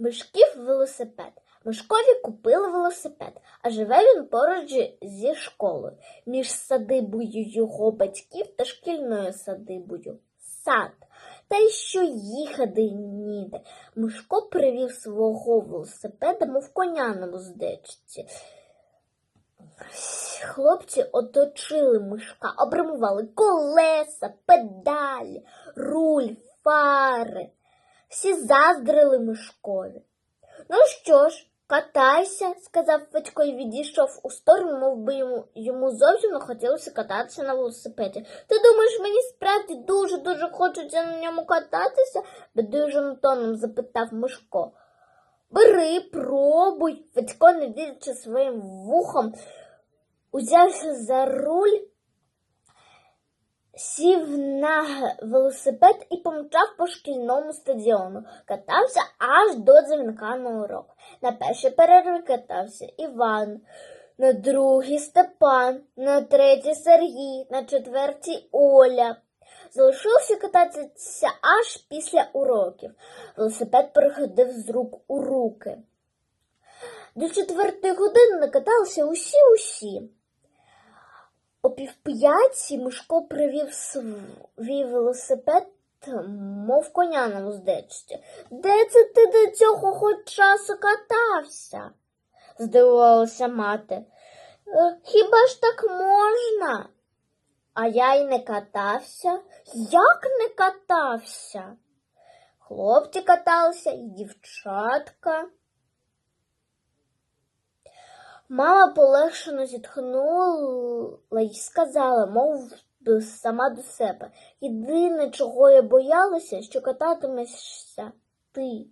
Мишків велосипед. Мишкові купили велосипед, а живе він поруч зі школою, між садибою його батьків та шкільною садибою. Сад. Та й що їхати ніде. Мишко привів свого велосипеда, мов коня на вуздечці. Хлопці оточили мишка, обримували колеса, педалі, руль, фари. Всі заздрили мишкові. Ну що ж, катайся, сказав Федько і відійшов у сторону, мов би йому, йому зовсім не хотілося кататися на велосипеді. Ти думаєш, мені справді дуже-дуже хочеться на ньому кататися? бедуючим тоном запитав Мишко. Бери, пробуй. Федько, не вірячи своїм вухом, узявся за руль, сів на велосипед і помчав по шкільному стадіону. Катався аж до дзвінка на урок. На першій перерві катався Іван, на другій Степан, на третій Сергій, на четвертій Оля. Залишився кататися аж після уроків. Велосипед переходив з рук у руки. До четвертої години накаталися усі-усі. О півп'ятці Мишко привів свій велосипед, мов коня на вуздечці. Де це ти до цього хоч часу катався? здивувалася мати. «Е, Хіба ж так можна? А я й не катався. Як не катався? Хлопці каталися і дівчатка. Мама полегшено зітхнула і сказала, мов сама до себе. Єдине, чого я боялася, що кататимешся ти.